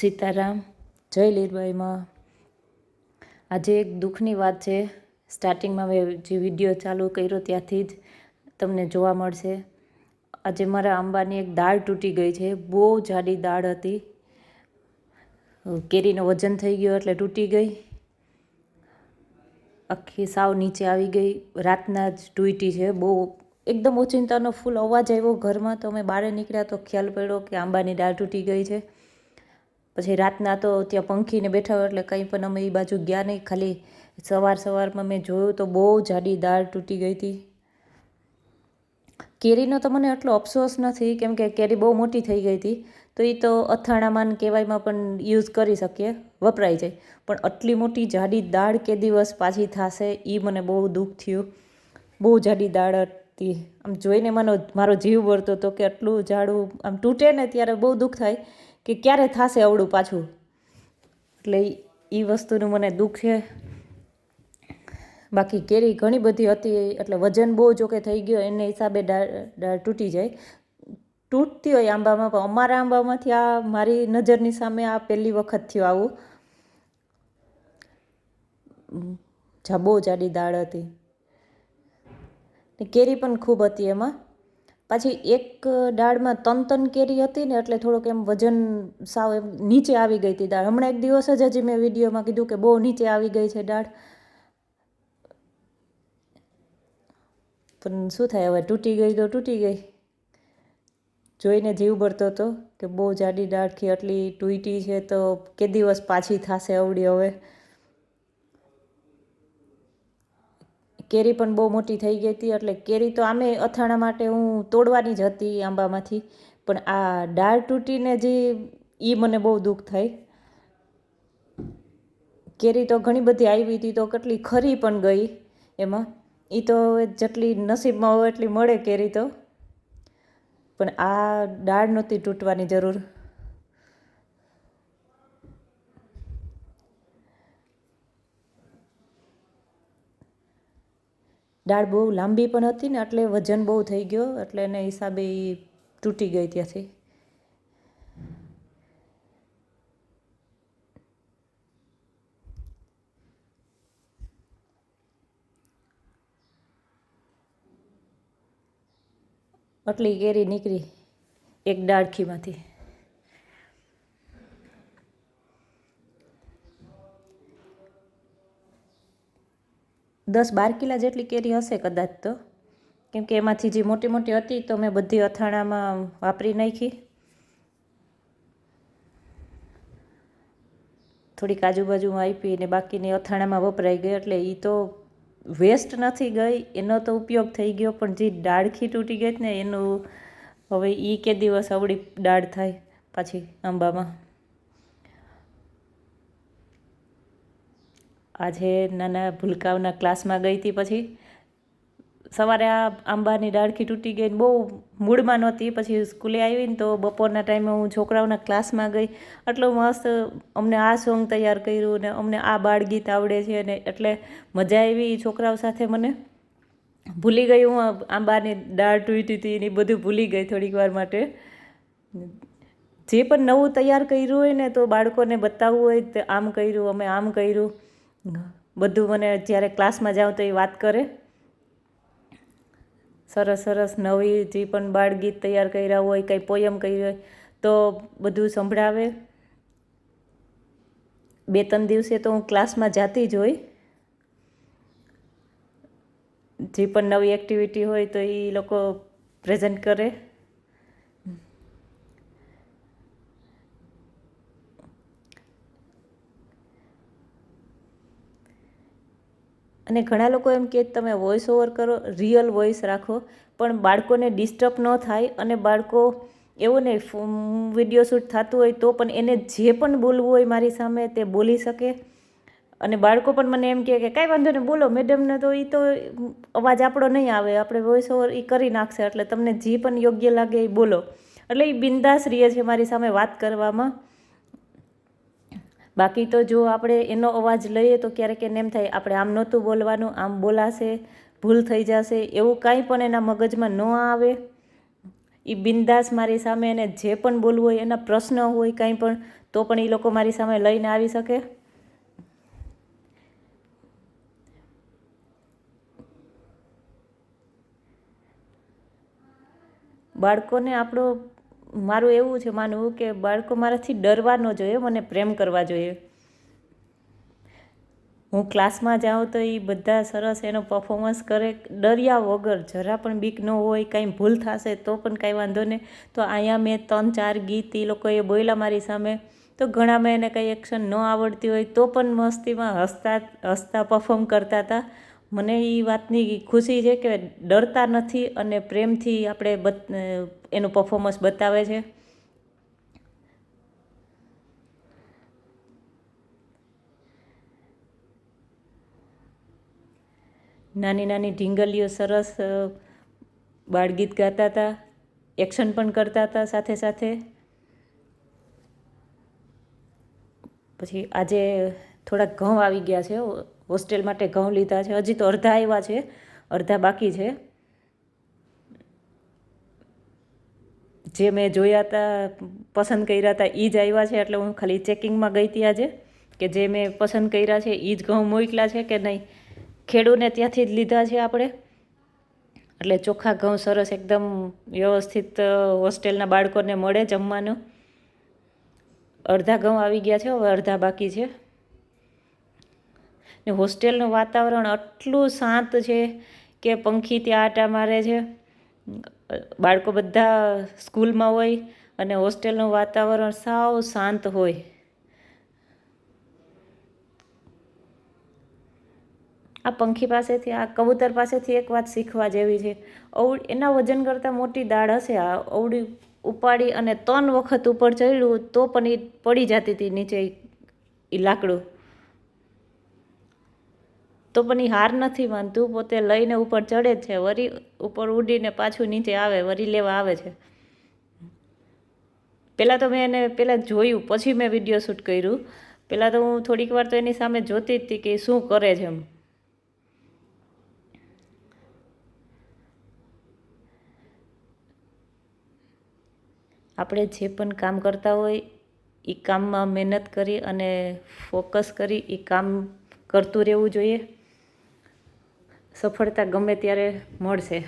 સીતારામ, જય લીરબાઈમાં. આજે એક દુઃખની વાત છે. સ્ટાર્ટિંગમાં મેં જે વીડિયો ચાલુ કર્યો ત્યાંથી જ તમને જોવા મળશે. આજે મારા આંબાની એક દાળ તૂટી ગઈ છે. બહુ જાડી દાળ હતી. કેરીનો વજન થઈ ગયો એટલે તૂટી ગઈ. આખી સાવ નીચે આવી ગઈ. રાતના જ તૂટી છે. બહુ એકદમ ઓચિંતાનો ફૂલ અવાજ આવ્યો ઘરમાં. તો અમે બહાર નીકળ્યા તો ખ્યાલ પડ્યો કે આંબાની દાળ તૂટી ગઈ છે. પછી રાતના તો ત્યાં પંખીને બેઠા હોય એટલે કંઈ પણ અમે એ બાજુ ગયા નહીં. ખાલી સવાર સવારમાં મેં જોયું તો બહુ જાડી દાળ તૂટી ગઈ હતી. કેરીનો તો મને એટલો અફસોસ નથી, કેમ કે કેરી બહુ મોટી થઈ ગઈ હતી. તો એ તો અથાણામાં કહેવાયમાં પણ યુઝ કરી શકીએ વપરાઈ જાય. પણ આટલી મોટી જાડી દાળ કે દિવસ પાછી થશે એ મને બહુ દુઃખ થયું. બહુ જાડી દાળ હતી. આમ જોઈને મને મારો જીવ વળતો હતો કે આટલું જાડું આમ તૂટે ને ત્યારે બહુ દુઃખ થાય. કે ક્યારે થશે અવળું પાછું? એટલે એ વસ્તુનું મને દુઃખ છે. બાકી કેરી ઘણી બધી હતી, એટલે વજન બહુ જોકે થઈ ગયો, એને હિસાબે તૂટી જાય. તૂટતી હોય આંબામાં, પણ અમારા આંબામાંથી આ મારી નજરની સામે આ પહેલી વખત થયું આવું. જા બહુ જાડી દાળ હતી. કેરી પણ ખૂબ હતી એમાં. પાછી એક દાળમાં તન તન કેરી હતી ને એટલે થોડોક એમ વજન સાવ એમ નીચે આવી ગઈ હતી દાળ. હમણાં એક દિવસ જ હજી મેં વિડીયોમાં કીધું કે બહુ નીચે આવી ગઈ છે દાળ. પણ શું થાય હવે? તૂટી ગઈ તો તૂટી ગઈ. જોઈને જીવ બળતો હતો કે બહુ જાડી દાળખી આટલી તૂટી છે તો કે દિવસ પાછી થશે અવડી હવે? કેરી પણ બહુ મોટી થઈ ગઈ હતી, એટલે કેરી તો આમે અથાણા માટે હું તોડવાની જ હતી આંબામાંથી. પણ આ દાળ તૂટીને જે એ મને બહુ દુઃખ થાય કેરી તો ઘણી બધી આવી હતી, તો કેટલી ખરી પણ ગઈ એમાં. એ તો જેટલી નસીબમાં હોય એટલી મળે કેરી તો. પણ આ દાળ નહોતી તૂટવાની જરૂર. દાળ બહુ લાંબી પણ હતી ને એટલે વજન બહુ થઈ ગયો, એટલે એને હિસાબે એ તૂટી ગઈ ત્યાંથી. આટલી કેરી નીકળી એક ડાળખીમાંથી દસ બાર કિલા જેટલી કેરી હશે કદાચ તો. કેમ કે એમાંથી જે મોટી મોટી હતી તો મેં બધી અથાણામાં વાપરી નાખી. થોડીક આજુબાજુમાં આપી અને બાકીની અથાણામાં વપરાઈ ગઈ એટલે એ તો વેસ્ટ નથી ગઈ, એનો તો ઉપયોગ થઈ ગયો, પણ જે ડાળખી તૂટી ગઈ ને એનું હવે એ કે દિવસ અવળી દાળ થાય પાછી આંબામાં. આજે નાના ભૂલકાઓના ક્લાસમાં ગઈ હતી પછી સવારે આ આંબાની ડાળખી તૂટી ગઈ બહુ મૂડમાં નહોતી. પછી સ્કૂલે આવીને તો બપોરના ટાઈમે હું છોકરાઓના ક્લાસમાં ગઈ. એટલો મસ્ત અમને આ સોંગ તૈયાર કર્યું ને અમને આ બાળગીત આવડે છે અને એટલે મજા આવી છોકરાઓ સાથે મને. ભૂલી ગઈ હું આંબાની દાળ તૂટી હતી એ બધું ભૂલી ગઈ થોડીક વાર માટે. જે પણ નવું તૈયાર કર્યું હોય ને તો બાળકોને બતાવવું હોય તો આમ કર્યું, અમે આમ કર્યું. બધું મને જ્યારે ક્લાસમાં જાઉં તો એ વાત કરે. સરસ સરસ, નવી જે પણ બાળગીત તૈયાર કર્યા હોય, કંઈ પોયમ કરી હોય, તો બધું સંભળાવે. બે, ત્રણ દિવસે તો હું ક્લાસમાં જાતી જ હોય. જે પણ નવી એક્ટિવિટી હોય તો એ લોકો પ્રેઝન્ટ કરે. અને ઘણા લોકો એમ કે તમે વોઇસ ઓવર કરો રિયલ વોઇસ રાખો, પણ બાળકોને ડિસ્ટર્બ ન થાય અને બાળકો એવું નહીં વીડિયો શૂટ થતું હોય તો પણ એને જે પણ બોલવું હોય મારી સામે તે બોલી શકે. અને બાળકો પણ મને એમ કહે કે કાંઈ વાંધો નહીં, બોલો મેડમને તો એ તો અવાજ આપણો નહીં આવે, આપણે વોઇસ ઓવર એ કરી નાખશે, એટલે તમને જે પણ યોગ્ય લાગે એ બોલો. એટલે એ બિંદાસ રહે છે મારી સામે વાત કરવામાં. બાકી તો જો આપણે એનો અવાજ લઈએ તો ક્યારેક એને એમ થાય, આપણે આમ નહોતું બોલવાનું, આમ બોલાશે, ભૂલ થઈ જશે. એવું કાંઈ પણ એના મગજમાં ન આવે. એ બિંદાસ મારી સામે એને જે પણ બોલવું હોય, એના પ્રશ્ન હોય કાંઈ પણ, તો પણ એ લોકો મારી સામે લઈને આવી શકે. બાળકોને આપણો મારું એવું છે માનવું કે બાળકો મારાથી ડરવા ન જોઈએ, મને પ્રેમ કરવા જોઈએ. હું ક્લાસમાં જાઉં તો એ બધા સરસ એનો પરફોર્મન્સ કરે, ડર્યા વગર, જરા પણ બીક ન હોય, કાંઈ ભૂલ થશે તો પણ કાંઈ વાંધો નહીં. તો અહીંયા મેં ત્રણ, ચાર ગીત એ લોકોએ બોલ્યા મારી સામે, તો ઘણા મેં એને કંઈ એક્શન ન આવડતી હોય તો પણ મસ્તીમાં હસતા હસતા પરફોર્મ કરતા હતા. મને એ વાતની ખુશી છે કે ડરતા નથી અને પ્રેમથી આપણે બત એનું પરફોર્મન્સ બતાવે છે. નાની નાની ઢીંગલીઓ સરસ બાળગીત ગાતા હતા એક્શન પણ કરતા હતા સાથે સાથે. પછી આજે થોડાક ઘઉં આવી ગયા છે હોસ્ટેલ માટે ઘઉં લીધા છે. હજી તો અડધા આવ્યા છે. અડધા બાકી છે. જે મેં જોયા હતા પસંદ કર્યા હતા એ જ આવ્યા છે. એટલે હું ખાલી ચેકિંગમાં ગઈ હતી આજે કે જે મેં પસંદ કર્યા છે એ જ ઘઉં મોકલા છે કે નહીં. ખેડૂને ત્યાંથી જ લીધા છે આપણે. એટલે ચોખ્ખા ઘઉં સરસ એકદમ વ્યવસ્થિત હોસ્ટેલના બાળકોને મળે જમવાનું. અડધા ઘઉં આવી ગયા છે, હવે અડધા બાકી છે. ને હોસ્ટેલનું વાતાવરણ આટલું શાંત છે કે પંખી ત્યાં આટા મારે છે. બાળકો બધા સ્કૂલમાં હોય અને હોસ્ટેલનું વાતાવરણ સાવ શાંત હોય. આ પંખી પાસેથી, આ કબૂતર પાસેથી એક વાત શીખવા જેવી છે. અવડ એના વજન કરતાં મોટી દાળ હશે આ. અવડી ઉપાડી અને ત્રણ વખત ઉપર ચડ્યું તો પણ એ પડી જતી હતી નીચે એ લાકડું. તો પણ એ હાર નથી માનતું, પોતે લઈને ઉપર ચડે છે, વરી ઉપર ઉડીને પાછું નીચે આવે, વરી લેવા આવે છે. પહેલાં તો મેં એને પહેલાં જોયું, પછી મેં વીડિયો શૂટ કર્યું. પહેલાં તો હું થોડીક વાર તો એની સામે જોતી જ હતી કે શું કરે છે એમ. આપણે જે પણ કામ કરતા હોય એ કામમાં મહેનત કરી અને ફોકસ કરી એ કામ કરતું રહેવું જોઈએ. સફળતા ગમે ત્યારે મળશે.